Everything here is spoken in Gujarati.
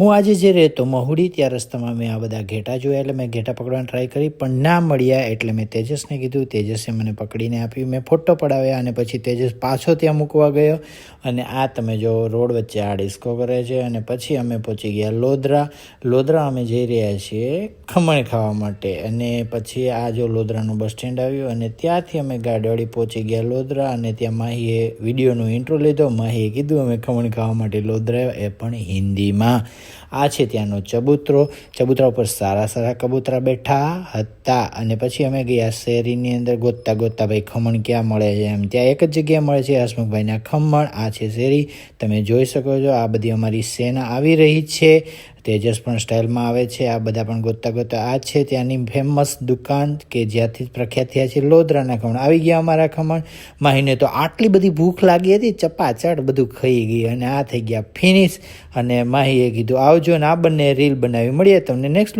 હું આજે જે રહેતો મહુડી, ત્યાં રસ્તામાં મેં આ બધા ઘેટા જોયા એટલે મેં ઘેટા પકડવાની ટ્રાય કરી, પણ ના મળ્યા એટલે મેં તેજસને કીધું, તેજસે મને પકડીને આપ્યું. મેં ફોટો પડાવ્યા અને પછી તેજસ પાછો ત્યાં મૂકવા ગયો અને આ તમે જો રોડ વચ્ચે આ ડિસ્કો કરે છે અને પછી અમે પહોંચી ગયા લોદરા. લોદરા અમે જઈ રહ્યા છીએ ખમણ ખાવા માટે અને પછી આ જો લોદરાનું બસ સ્ટેન્ડ આવ્યું અને ત્યાંથી અમે ગાડીવાળી પહોંચી ગયા લોદરા અને ત્યાં માહીએ વિડીયોનો ઇન્ટ્રો લીધો. માહીએ કીધું, અમે ખમણ ખાવા માટે લોદરા એ પણ હિન્દીમાં. આ છે ત્યાંનો ચબૂતરો. ચબૂતરા ઉપર સારા સારા કબૂતરા બેઠા હતા. અને પછી અમે ગયા શેરીની અંદર ગોતતા ગોતતા, ભાઈ, ખમણ ક્યાં મળે છે? એમ. ત્યાં એક જ જગ્યા મળે છે હસમુખભાઈના ખમણ. આ છે શેરી. તમે જોઈ શકો છો, આ બધી અમારી સેના આવી રહી છે. તેજસ પણ સ્ટાઇલમાં આવે છે, આ બધા પણ ગોતતા ગોતતા આ છે ત્યાંની ફેમસ દુકાન કે જ્યાંથી પ્રખ્યાત થયા છે લોદરાના ખમણ. આવી ગયા અમારા ખમણ. માહીને તો આટલી બધી ભૂખ લાગી હતી ચપાચટ બધું ખાઈ ગઈ અને આ થઈ ગયા ફિનિશ અને માહીએ કીધું, આવજો ને આ બંને રીલ બનાવી, મળીએ તમને નેક્સ્ટ